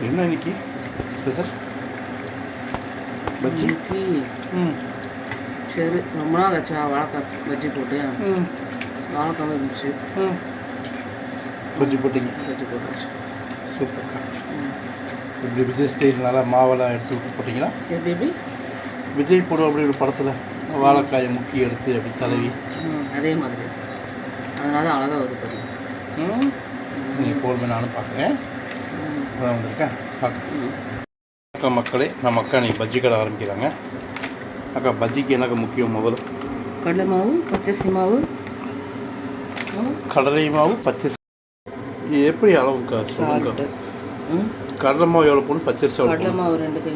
என்ன இன்னைக்கு? ஸ்பெஷல் பஜ்ஜி? ம். சரி ரொம்ப நாள் ஆச்சா வாழைக்காய் பஜ்ஜி போட்டு. ம். வாழைக்காய் இருந்துச்சு. ம். பஜ்ஜி போட்டிங்க? பஜ்ஜி போட்டாச்சு. சூப்பர்க்கா ம். இப்படி விஜய் ஸ்டைல் நல்லா மாவெல்லாம் எடுத்து விட்டு போட்டிங்களா? எப்படி எப்படி? விஜய் போடுவோம் அப்படி ஒரு படத்தில் வாழைக்காயை முக்கி எடுத்து அப்படி தடவி. அதே மாதிரி. அதனால அழகாக வருது நீங்கள் போடுமே நானும் பார்க்குறேன். ம். அதான் வந்திருக்கேன். அக்கா மக்களே நம்ம அக்கா நீ பஜ்ஜி கடை ஆரம்பிக்கிறாங்க. அக்கா பஜ்ஜிக்கு எனக்கு முக்கியம் முதல்ல? கடலை மாவு பச்சரிசி மாவு. கடலை மாவு பச்சை இது எப்படி அளவுக்கா சொல்லுங்க? கடலை மாவு எவ்வளோ போடணும்? பச்சரிசி கடலை மாவு ரெண்டு கை.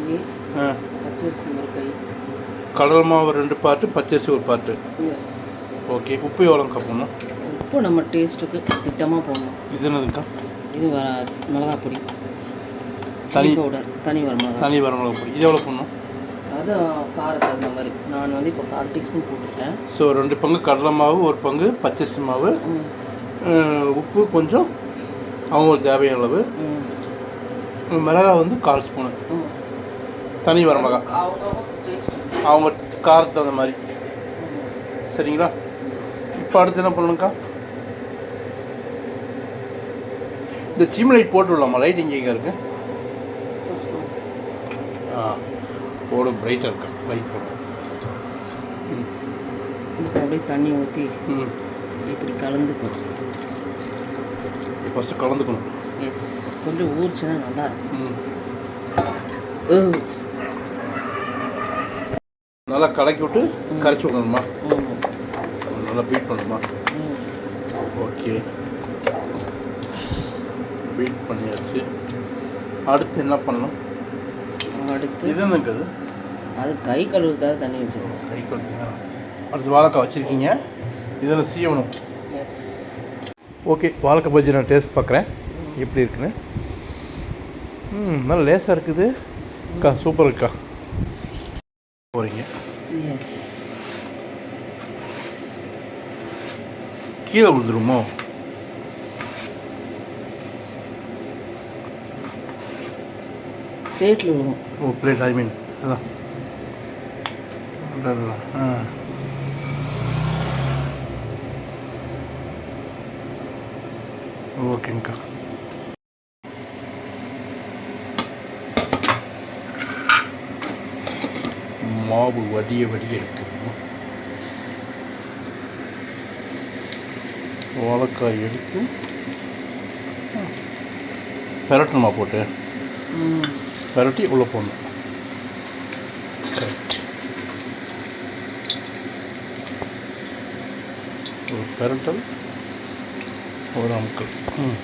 பச்சரிசி ஒரு கை. கடலை மாவு ரெண்டு பார்ட்டு பச்சரிசி ஒரு பார்ட்டு எஸ் ஓகே உப்பு எவ்வளோக்கா போடணும்? உப்பு நம்ம டேஸ்ட்டுக்கு திட்டமாக போடணும். இது என்னதுக்கா? இது வர மிளகா பொடி. தனி- தனி பவுடர் தனி வர மிளகா தனி வர மிளகு பொடி இது எவ்வளோ போடணும் அது காரத்துக்கு தகுந்த மாதிரி. நான் வந்து இப்போ கால் டீஸ்பூன் போட்டுட்டேன் ஸோ ரெண்டு பங்கு கடலை மாவு ஒரு பங்கு பச்சரிசி மாவு. உப்பு கொஞ்சம் அவங்களுக்கு தேவையான அளவு. ம், மிளகாய் வந்து கால் ஸ்பூனு. தனி வர மிளகாய் அவங்க காரத்துக்கு தகுந்த மாதிரி. சரிங்களா? இப்போ அடுத்து என்ன பண்ணணும்க்கா? இந்த சிம் லைட் போட்டு விடலாமா? லைட் இங்கே எங்கே இருக்கு? First one. ஆ போடு பிரைட்டாக இருக்கா லைட் போடு. இப்போ அப்படியே தண்ணி ஊற்றி ம். இப்படி கலந்துக்கணும். ஃபஸ்ட்டு கலந்துக்கணும். எஸ் கொஞ்சம் ஊறிச்சுன்னா நல்லா இருக்கும். நல்லா கலக்கி விட்டு கரைச்சி விடணுமா. நல்லா பீட் பண்ணணுமா ம். ஓகே பீட் பண்ணியாச்சு. அடுத்து என்ன பண்ணணும்? அடுத்து இது என்னங்க அது அது கை கழுவுக்காக தண்ணி வச்சுருக்கோம். கை கொடுத்தீங்க அடுத்து வாழைக்காய் வச்சுருக்கீங்க. இதில் சீவணும். ஓகே வாழைக்காய் பஜ்ஜி நான் டேஸ்ட் பார்க்குறேன். எப்படி இருக்குன்னு. ம் நல்லா லேசாக இருக்குது. அக்கா சூப்பர் இருக்கா போகிறீங்க கீழே விழுந்துருமோ? பிளேட்டில் விழுவும் ஓ பிளேட் ஐ மீன் அதான். ஆ. ஓகேங்க்கா மாவு வடிய வடிய இருக்கு. வாழைக்காய் எடுத்து பெரட்டணுமா போட்டு? ம் பெரட்டி உள்ளே போடணும். கரெக்ட் ஒரு பெரட்டல் ஒரு அமுக்கல். ம்.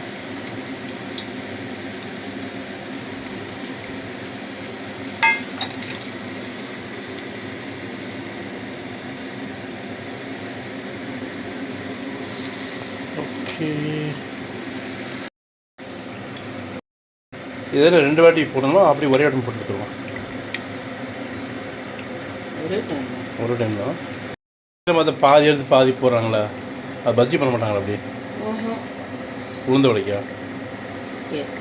ஓகே. இதில் ரெண்டு வாட்டி போடணுமா அப்படி ஒரே இடம் போட்டு எடுத்துருவோம். ஒரே டைம் தான். மற்ற பாதி எடுத்து பாதி போடுறாங்களே அது பஜ்ஜி பண்ண மாட்டாங்களா அப்படி? உளுந்து உடைக்கா எஸ்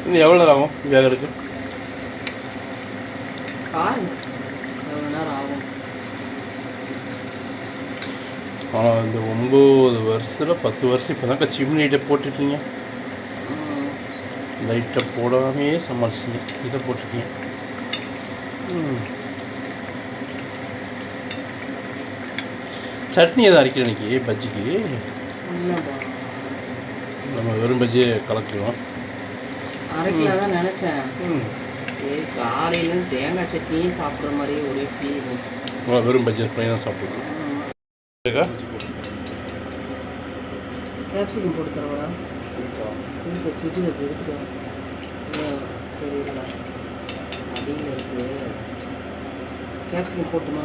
இன்னும் எவ்வளோ நேரம் ஆகும் வேகிறதுக்கு? பாருங்க எவ்வளோ நேரம் ஆகும் ஆனால் இந்த ஒம்பது வருஷத்தில் பத்து வருஷம் இப்போ தான் சிம்னி லைட்டை போட்டுருக்கீங்க. லைட்டை போடாமையே சமாளிச்சிங்க. இதை போட்டிருக்கீங்க. சட்னி எதாவது அரைக்கிற இன்னைக்கு பஜ்ஜிக்கு. நம்ம வெறும் பஜ்ஜியை கலக்கிடுவோம். அரைக்கல தான் நினச்சேன். ம். சரி காலையிலேருந்து தேங்காய் சட்னியே சாப்பிட்ற மாதிரி ஒரே நல்லா வெறும் பஜ்ஜி ப்ளைனாக சாப்பிட்டுருக்கோம் இருக்கா கேப்சிகம் போட்டு தரவா இருக்கு ஃப்ரிட்ஜில் போய் எடுத்துக்கோ. இல்லை, சரி அடியில் இருக்கு. கேப்சிகம் போட்டுமா?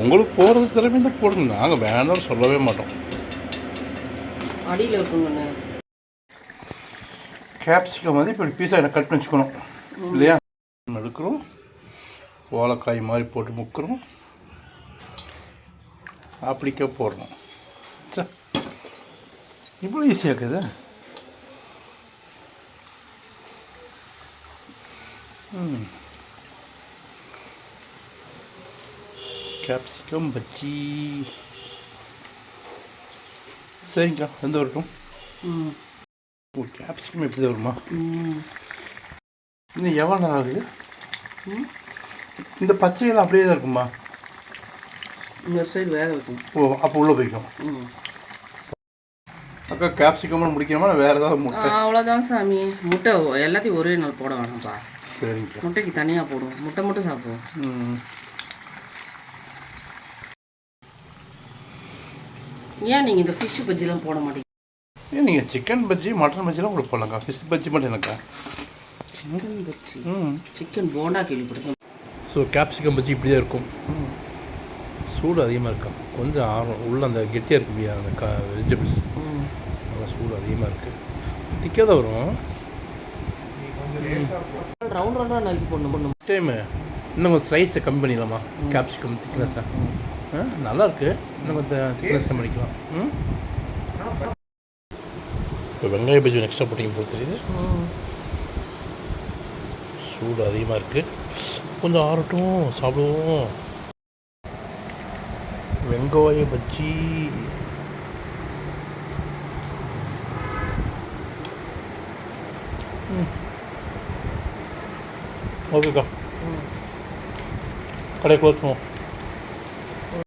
உங்களுக்கு போகிறது திறமை தான் போடுங்க நாங்கள் வேண்டாம்னு சொல்லவே மாட்டோம். அடியில் இருக்குங்கண்ணே. கேப்சிகம் வந்து இப்படி பீஸாக எனக்கு கட் பண்ணி வச்சுக்கணும். இல்லையா? எடுக்கிறோம். வாழைக்காய் மாதிரி போட்டு முக்கிறோம். அப்படிக்க போடணும் இவ்வளோ ஈஸியாக இருக்குது. ம். கேப்சிகம் பஜ்ஜி. சரிங்கக்கா எந்த வரட்டும் ம். ஓ கேப்சிகம் எப்படி தான் வருமா? இன்னும் எவ்வளோ நேரம் ஆகுது? ம். இந்த பச்சையெல்லாம் அப்படியே தான் இருக்குமா? இந்த சைடு வேக வைக்கும் ஓ அப்போ உள்ளே போய்க்கும் ம். அக்கா கேப்சிகம் முடிக்கணுமா? வேறு ஏதாவது முட்டை? அவ்வளோதான் சாமி. முட்டை எல்லாத்தையும் ஒரே நாள் போட வேணாம்ப்பா சரிங்கக்கா முட்டைக்கு தனியாக போடுவோம். முட்டை மட்டும் சாப்பிடுவோம். ம். ஏன் நீங்கள் இந்த ஃபிஷ் பஜ்ஜிலாம் போட மாட்டீங்க? ஏன் நீங்கள் சிக்கன் பஜ்ஜி மட்டன் பஜ்ஜிலாம் கூட போடலாம்க்கா ஃபிஷ் பஜ்ஜி மட்டும் எனக்கா சிக்கன் பஜ்ஜி ம். சிக்கன் போண்டா கேள்விப்பட்டிருக்கேன். ஸோ கேப்சிகம் பஜ்ஜி இப்படி தான் இருக்கும் சூடு அதிகமாக இருக்கும் கொஞ்சம் ஆறும் உள்ள அந்த கெட்டியாக இருக்கு இல்லையா அந்த கா வெஜிடபிள்ஸ் ம். நல்லா சூடு அதிகமாக இருக்குது திக்காக தான் வரும் ரவுண்ட் ரவுண்டாக நறுக்கி போடணும் போடணும் டைமு இன்னும் கொஞ்சம் ஸ்லைஸை கம்மி பண்ணிடலாமா? கேப்சிகம் திக்னஸை ஆ? நல்லா இருக்கு. இன்னும் கொஞ்சம் திக்னஸ் பண்ணிக்கலாம். ம்? இப்போ வெங்காய பஜ்ஜி எக்ஸ்ட்ரா போட்டிங்க போல தெரியுது. சூடு அதிகமாக இருக்குது கொஞ்சம் ஆறட்டும் சாப்பிடுவோம். வெங்காய பஜ்ஜி ம். ஓகேக்கா ம் கடையை க்ளோஸ் பண்ணுவோம்